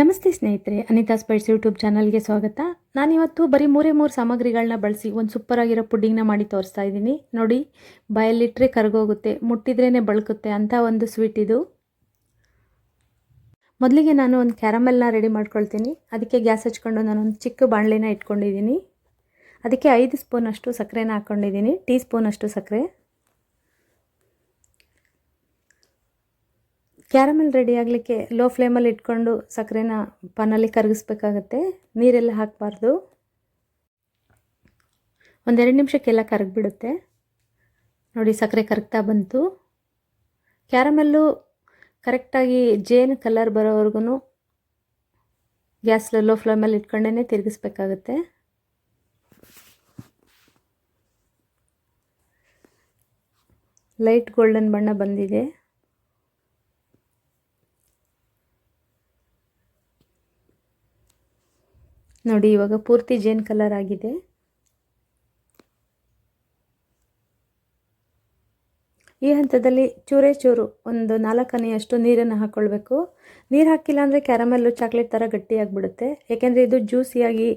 ನಮಸ್ತೆ ಸ್ನೇಹಿತರೆ, ಅನಿತಾ ಸ್ಪೈಟ್ಸ್ ಯೂಟ್ಯೂಬ್ ಚಾನಲ್ಗೆ ಸ್ವಾಗತ. ನಾನಿವತ್ತು ಬರೀ ಮೂರೇ ಮೂರು ಸಾಮಗ್ರಿಗಳನ್ನ ಬಳಸಿ ಒಂದು ಸೂಪರ್ ಆಗಿರೋ ಪುಡ್ಡಿಂಗ್ನ ಮಾಡಿ ತೋರಿಸ್ತಾ ಇದ್ದೀನಿ. ನೋಡಿ ಬಾಯಲ್ಲಿಟ್ಟರೆ ಕರಗೋಗುತ್ತೆ ಮುಟ್ಟಿದ್ರೇ ಬಳಕುತ್ತೆ ಅಂತ ಒಂದು ಸ್ವೀಟ್ ಇದು. ಮೊದಲಿಗೆ ನಾನು ಒಂದು ಕ್ಯಾರಮೆಲ್ನ ರೆಡಿ ಮಾಡ್ಕೊಳ್ತೀನಿ. ಅದಕ್ಕೆ ಗ್ಯಾಸ್ ಹಚ್ಕೊಂಡು ನಾನೊಂದು ಚಿಕ್ಕ ಬಾಣಲೆನ ಇಟ್ಕೊಂಡಿದ್ದೀನಿ. ಅದಕ್ಕೆ ಐದು ಸ್ಪೂನಷ್ಟು ಸಕ್ಕರೆನ ಹಾಕ್ಕೊಂಡಿದ್ದೀನಿ ಟೀ ಸ್ಪೂನಷ್ಟು ಸಕ್ಕರೆ. ಕ್ಯಾರಮೆಲ್ ರೆಡಿ ಆಗಲಿಕ್ಕೆ ಲೋ ಫ್ಲೇಮಲ್ಲಿ ಇಟ್ಕೊಂಡು ಸಕ್ಕರೆನ ಪಾನಲ್ಲಿ ಕರಗಿಸ್ಬೇಕಾಗತ್ತೆ. ನೀರೆಲ್ಲ ಹಾಕಬಾರ್ದು. ಒಂದೆರಡು ನಿಮಿಷಕ್ಕೆಲ್ಲ ಕರಗಿಬಿಡುತ್ತೆ. ನೋಡಿ ಸಕ್ಕರೆ ಕರಗ್ತಾ ಬಂತು. ಕ್ಯಾರಮೆಲ್ಲು ಕರೆಕ್ಟಾಗಿ ಜೇನು ಕಲರ್ ಬರೋವರೆಗೂ ಗ್ಯಾಸ್ ಲೋ ಫ್ಲೇಮಲ್ಲಿ ಇಟ್ಕೊಂಡೇ ತಿರುಗಿಸ್ಬೇಕಾಗತ್ತೆ. ಲೈಟ್ ಗೋಲ್ಡನ್ ಬಣ್ಣ ಬಂದಿದೆ. ನೋಡಿ, ಇವಾಗ ಪೂರ್ತಿ ಜೇನ್ ಕಲರ್ ಆಗಿದೆ. ಈ ಹಂತದಲ್ಲಿ ಚೂರೇ ಚೂರು, ಒಂದು ನಾಲ್ಕನೆಯಷ್ಟು ನೀರನ್ನು ಹಾಕ್ಕೊಳ್ಬೇಕು ನೀರು ಹಾಕಿಲ್ಲ ಅಂದರೆ ಕ್ಯಾರಮೆಲ್ಲು, ಚಾಕ್ಲೇಟ್ ಥರ ಗಟ್ಟಿಯಾಗಿಬಿಡುತ್ತೆ ಏಕೆಂದರೆ ಇದು ಜ್ಯೂಸಿಯಾಗಿ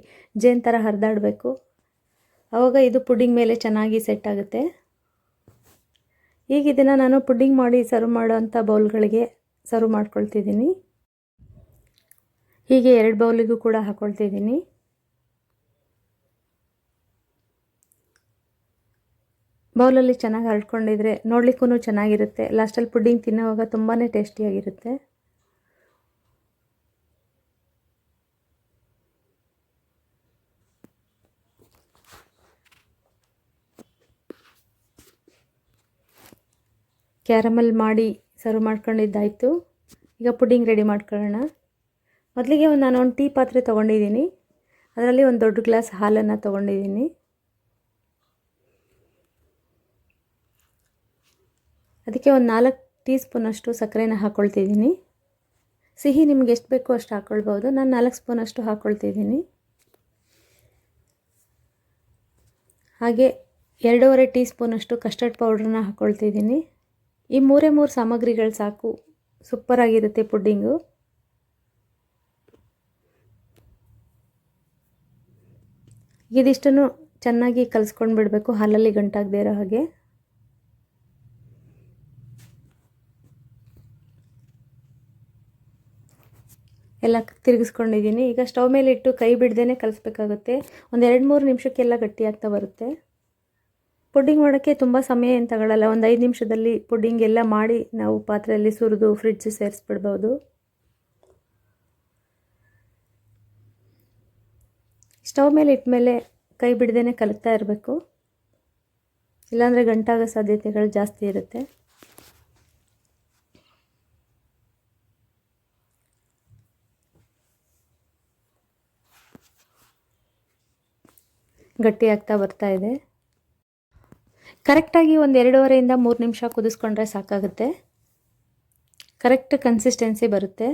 ಜೇನ್ ಥರ ಹರಿದಾಡಬೇಕು. ಆವಾಗ ಇದು ಪುಡ್ಡಿಂಗ್ ಮೇಲೆ ಚೆನ್ನಾಗಿ ಸೆಟ್ ಆಗುತ್ತೆ. ಈಗ ಇದನ್ನು ನಾನು ಪುಡ್ಡಿಂಗ್ ಮಾಡಿ ಸರ್ವ್ ಮಾಡೋ ಅಂಥ ಬೌಲ್ಗಳಿಗೆ ಸರ್ವ್ ಮಾಡ್ಕೊಳ್ತಿದ್ದೀನಿ. ಹೀಗೆ ಎರಡು ಬೌಲಿಗೂ ಕೂಡ ಹಾಕ್ಕೊಳ್ತಿದ್ದೀನಿ ಬೌಲಲ್ಲಿ ಚೆನ್ನಾಗಿ ಹರಡ್ಕೊಂಡಿದ್ರೆ ನೋಡಲಿಕ್ಕೂ ಚೆನ್ನಾಗಿರುತ್ತೆ. ಲಾಸ್ಟಲ್ಲಿ ಪುಡ್ಡಿಂಗ್ ತಿನ್ನೋವಾಗ ತುಂಬಾ ಟೇಸ್ಟಿಯಾಗಿರುತ್ತೆ. ಕ್ಯಾರಮಲ್ ಮಾಡಿ ಸರ್ವ್ ಮಾಡ್ಕೊಂಡಿದ್ದಾಯಿತು. ಈಗ ಪುಡ್ಡಿಂಗ್ ರೆಡಿ ಮಾಡ್ಕೊಳ್ಳೋಣ. ಮೊದಲಿಗೆ ಒಂದು ನಾನು ಒಂದು ಟೀ ಪಾತ್ರೆ ತೊಗೊಂಡಿದ್ದೀನಿ ಅದರಲ್ಲಿ ಒಂದು ದೊಡ್ಡ ಗ್ಲಾಸ್ ಹಾಲನ್ನು ತೊಗೊಂಡಿದ್ದೀನಿ ಅದಕ್ಕೆ ಒಂದು ನಾಲ್ಕು ಟೀ ಸ್ಪೂನಷ್ಟು ಸಕ್ಕರೆನ ಹಾಕ್ಕೊಳ್ತಿದ್ದೀನಿ ಸಿಹಿ ನಿಮ್ಗೆ ಎಷ್ಟು ಬೇಕೋ ಅಷ್ಟು ಹಾಕ್ಕೊಳ್ಬೋದು ನಾನು ನಾಲ್ಕು ಸ್ಪೂನಷ್ಟು ಹಾಕ್ಕೊಳ್ತಿದ್ದೀನಿ ಹಾಗೆ ಎರಡೂವರೆ ಟೀ ಸ್ಪೂನಷ್ಟು ಕಸ್ಟರ್ಡ್ ಪೌಡ್ರನ್ನ ಹಾಕ್ಕೊಳ್ತಿದ್ದೀನಿ ಈ ಮೂರೇ ಮೂರು ಸಾಮಗ್ರಿಗಳು ಸಾಕು. ಸೂಪರಾಗಿರುತ್ತೆ ಪುಡ್ಡಿಂಗು. ಇದಿಷ್ಟನ್ನು ಚೆನ್ನಾಗಿ ಕಲಿಸ್ಕೊಂಡು ಬಿಡಬೇಕು. ಹಾಲಲ್ಲಿ ಗಂಟಾಗದೇ ಇರೋ ಹಾಗೆ. ಎಲ್ಲ ತಿರುಗಿಸ್ಕೊಂಡಿದ್ದೀನಿ. ಈಗ ಸ್ಟವ್ ಮೇಲೆ ಇಟ್ಟು ಕೈ ಬಿಡ್ದೇ ಕಲಿಸ್ಬೇಕಾಗುತ್ತೆ. ಒಂದು ಎರಡು ಮೂರು ನಿಮಿಷಕ್ಕೆಲ್ಲ ಗಟ್ಟಿಯಾಗ್ತಾ ಬರುತ್ತೆ. ಪುಡ್ಡಿಂಗ್ ಮಾಡೋಕ್ಕೆ ತುಂಬ ಸಮಯ ಏನು ತಗೊಳ್ಳಲ್ಲ ಒಂದು ಐದು ನಿಮಿಷದಲ್ಲಿ ಪುಡ್ಡಿಂಗ್ ಎಲ್ಲ ಮಾಡಿ ನಾವು ಪಾತ್ರೆಯಲ್ಲಿ ಸುರಿದು ಫ್ರಿಡ್ಜ್ ಸೇರಿಸ್ಬಿಡ್ಬೋದು. ಸ್ಟವ್ ಮೇಲೆ ಇಟ್ಟ ಮೇಲೆ ಕೈ ಬಿಡದೇ ಕಲಕ್ತಾ ಇರಬೇಕು. ಇಲ್ಲಾಂದರೆ ಗಂಟಾಗೋ ಸಾಧ್ಯತೆಗಳು ಜಾಸ್ತಿ ಇರುತ್ತೆ. ಗಟ್ಟಿ ಆಗ್ತಾ ಬರ್ತಾ ಇದೆ. ಕರೆಕ್ಟಾಗಿ ಒಂದು ಎರಡೂವರೆಯಿಂದ ಮೂರು ನಿಮಿಷ ಕುದಿಸ್ಕೊಂಡ್ರೆ ಸಾಕಾಗುತ್ತೆ. ಕರೆಕ್ಟ್ ಕನ್ಸಿಸ್ಟೆನ್ಸಿ ಬರುತ್ತೆ.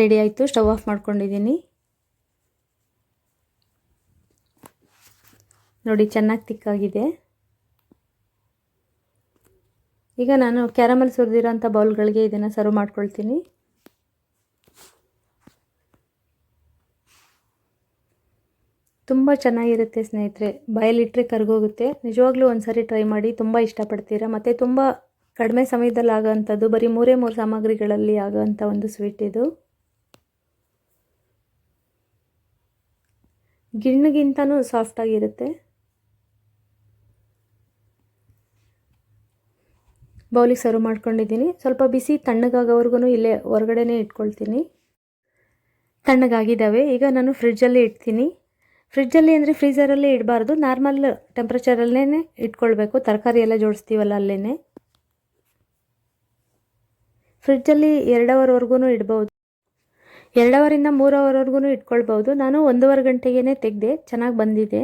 ರೆಡಿ ಆಯಿತು, ಸ್ಟವ್ ಆಫ್ ಮಾಡ್ಕೊಂಡಿದ್ದೀನಿ. ನೋಡಿ, ಚೆನ್ನಾಗಿ ತಿಕ್ಕಾಗಿದೆ ಈಗ ನಾನು ಕ್ಯಾರಮಲ್ ಸುರಿದಿರೋಂಥ ಬೌಲ್ಗಳಿಗೆ ಇದನ್ನು ಸರ್ವ್ ಮಾಡ್ಕೊಳ್ತೀನಿ. ತುಂಬ ಚೆನ್ನಾಗಿರುತ್ತೆ ಸ್ನೇಹಿತರೆ ಬಾಯಲ್ಲಿಟ್ಟರೆ ಕರ್ಗೋಗುತ್ತೆ. ನಿಜವಾಗ್ಲೂ ಒಂದು ಟ್ರೈ ಮಾಡಿ ತುಂಬ ಇಷ್ಟಪಡ್ತೀರಾ? ಮತ್ತು ತುಂಬ ಕಡಿಮೆ ಸಮಯದಲ್ಲಿ ಆಗೋವಂಥದ್ದು ಬರೀ ಮೂರೇ ಮೂರು ಸಾಮಗ್ರಿಗಳಲ್ಲಿ ಆಗೋವಂಥ ಒಂದು ಸ್ವೀಟ್ ಇದು. ಗಿಣ್ಣಿಗಿಂತನೂ ಸಾಫ್ಟಾಗಿರುತ್ತೆ ಬೌಲಿಗೆ ಸರ್ವ್ ಮಾಡ್ಕೊಂಡಿದ್ದೀನಿ. ಸ್ವಲ್ಪ ಬಿಸಿ ತಣ್ಣಗಾಗೋವರೆಗೂ ಇಲ್ಲೇ ಹೊರಗಡೆನೇ ಇಟ್ಕೊಳ್ತೀನಿ. ತಣ್ಣಗಾಗಿದ್ದಾವೆ. ಈಗ ನಾನು ಫ್ರಿಡ್ಜಲ್ಲಿ ಇಡ್ತೀನಿ. ಫ್ರಿಡ್ಜಲ್ಲಿ ಅಂದರೆ ಫ್ರೀಝರಲ್ಲಿ ಇಡಬಾರ್ದು. ನಾರ್ಮಲ್ ಟೆಂಪ್ರೇಚರಲ್ಲೇ ಇಟ್ಕೊಳ್ಬೇಕು. ತರಕಾರಿ ಎಲ್ಲ ಜೋಡಿಸ್ತೀವಲ್ಲ ಅಲ್ಲೇ ಫ್ರಿಡ್ಜಲ್ಲಿ ಎರಡು ಅವರ್ವರೆಗೂ ಇಡ್ಬೋದು. ಎರಡು ಅವರಿಂದ ಮೂರು ಅವರ್ವರೆಗೂ ಇಟ್ಕೊಳ್ಬೋದು ನಾನು ಒಂದೂವರೆ ಗಂಟೆಗೇ ತೆಗೆದೆ, ಚೆನ್ನಾಗಿ ಬಂದಿದೆ.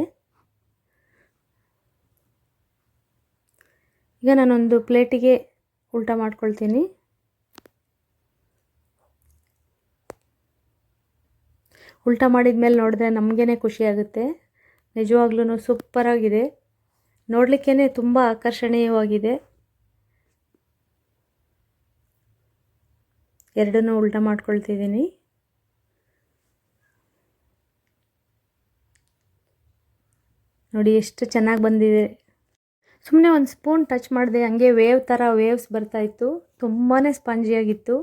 ಈಗ ನಾನೊಂದು ಪ್ಲೇಟಿಗೆ ಉಲ್ಟಾ ಮಾಡ್ಕೊಳ್ತೀನಿ. ಉಲ್ಟ ಮಾಡಿದ ಮೇಲೆ ನೋಡಿದ್ರೆ ನಮಗೇ ಖುಷಿಯಾಗುತ್ತೆ. ನಿಜವಾಗ್ಲೂ ಸೂಪರಾಗಿದೆ. ನೋಡಲಿಕ್ಕೇ ತುಂಬ ಆಕರ್ಷಣೀಯವಾಗಿದೆ. ಎರಡನ್ನೂ ಉಲ್ಟ ಮಾಡ್ಕೊಳ್ತಿದ್ದೀನಿ. ನೋಡಿ ಎಷ್ಟು ಚೆನ್ನಾಗಿ ಬಂದಿದೆ. ಸುಮ್ಮನೆ ಒಂದು ಸ್ಪೂನ್ ಟಚ್ ಮಾಡಿದೆ, ಹಂಗೆ ವೇವ್ ಥರ ವೇವ್ಸ್ ಬರ್ತಾಯಿತ್ತು ತುಂಬಾ ಸ್ಪಂಜಿಯಾಗಿತ್ತು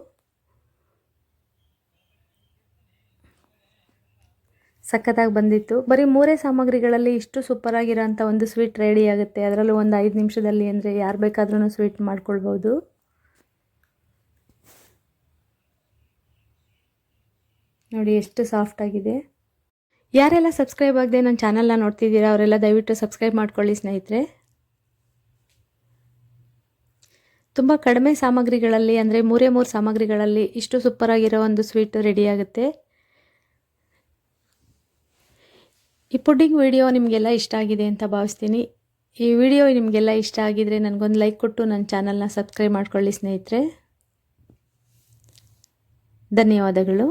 ಸಖತ್ತಾಗಿ ಬಂದಿತ್ತು. ಬರೀ ಮೂರೇ ಸಾಮಗ್ರಿಗಳಲ್ಲಿ ಇಷ್ಟು ಸೂಪರಾಗಿರೋಂಥ ಒಂದು ಸ್ವೀಟ್ ರೆಡಿ ಆಗುತ್ತೆ. ಅದರಲ್ಲೂ ಒಂದು ಐದು ನಿಮಿಷದಲ್ಲಿ ಅಂದರೆ ಯಾರು ಬೇಕಾದ್ರೂ ಸ್ವೀಟ್ ಮಾಡ್ಕೊಳ್ಬೋದು. ನೋಡಿ ಎಷ್ಟು ಸಾಫ್ಟಾಗಿದೆ ಯಾರೆಲ್ಲ ಸಬ್ಸ್ಕ್ರೈಬ್ ಆಗದೆ ನನ್ನ ಚಾನಲ್ನ ನೋಡ್ತಿದ್ದೀರಾ, ಅವರೆಲ್ಲ ದಯವಿಟ್ಟು ಸಬ್ಸ್ಕ್ರೈಬ್ ಮಾಡ್ಕೊಳ್ಳಿ ಸ್ನೇಹಿತರೆ. ತುಂಬ ಕಡಿಮೆ ಸಾಮಗ್ರಿಗಳಲ್ಲಿ, ಅಂದರೆ ಮೂರೇ ಮೂರು ಸಾಮಗ್ರಿಗಳಲ್ಲಿ ಇಷ್ಟು ಸೂಪರಾಗಿರೋ ಒಂದು ಸ್ವೀಟು ರೆಡಿ ಆಗುತ್ತೆ. ಈ ಪುಡ್ಡಿಂಗ್ ವಿಡಿಯೋ ನಿಮಗೆಲ್ಲ ಇಷ್ಟ ಆಗಿದೆ ಅಂತ ಭಾವಿಸ್ತೀನಿ. ಈ ವಿಡಿಯೋ ನಿಮಗೆಲ್ಲ ಇಷ್ಟ ಆಗಿದರೆ ನನಗೊಂದು ಲೈಕ್ ಕೊಟ್ಟು ನನ್ನ ಚಾನಲ್ನ ಸಬ್ಸ್ಕ್ರೈಬ್ ಮಾಡ್ಕೊಳ್ಳಿ ಸ್ನೇಹಿತರೆ. ಧನ್ಯವಾದಗಳು.